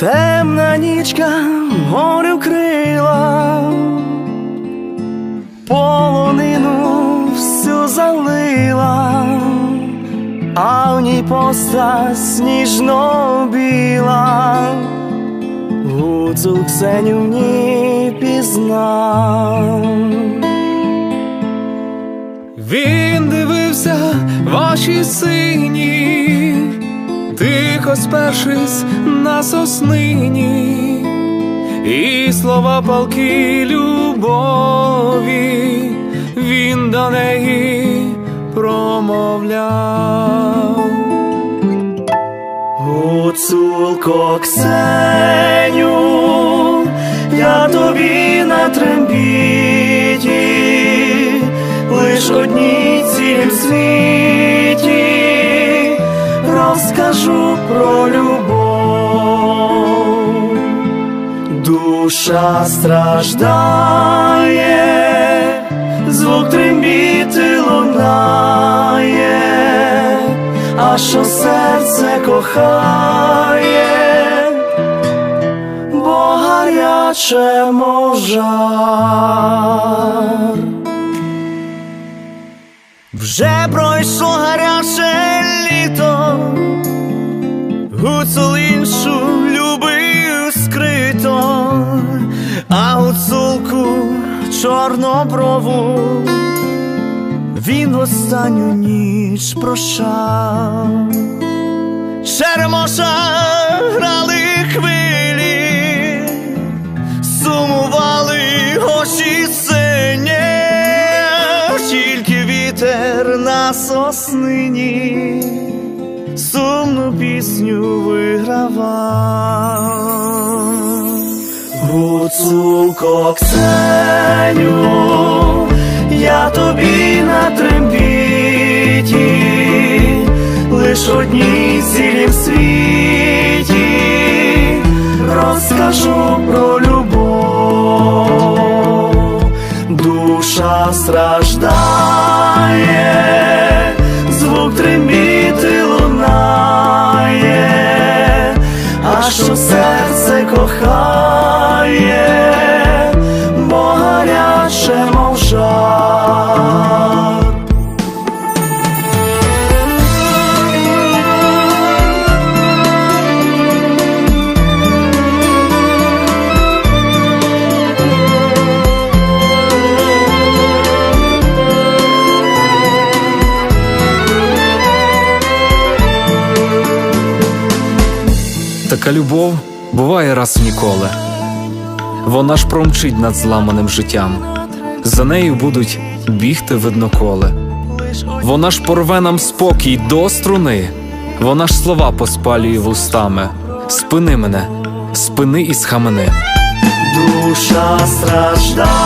Темна нічка горю крила, полонину всю залила, а в ній поста сніжно біла, гуцул Ксеню в пізнав. Він дивився ваші сині, тихо спершись на соснині, і слова палки любові він до неї промовляв. Гуцулко Ксеню, я тобі на трембіті, лиш одній цілім світі розкажу про любов. Душа страждає, звук трембіти лунає, а що серце кохає, бо гаряче мов. Вже пройшло гаряче літо, гуцул іншу любив скрито, а гуцулку чорноброву він останню ніч прощав. Черемоша грали хвилі, сумували очі сині, тільки вітер на соснині сумну пісню вигравав. Гуцулко Ксеню, я тобі на трембіті, лиш одній цілім світі розкажу про любов, душа страждає, звук трембіти а що Така любов буває раз ніколи. Вона ж промчить над зламаним життям. За нею будуть бігти видноколи. Вона ж порве нам спокій до струни. Вона ж слова поспалює вустами. Спини мене, спини і схамени. Душа страждає,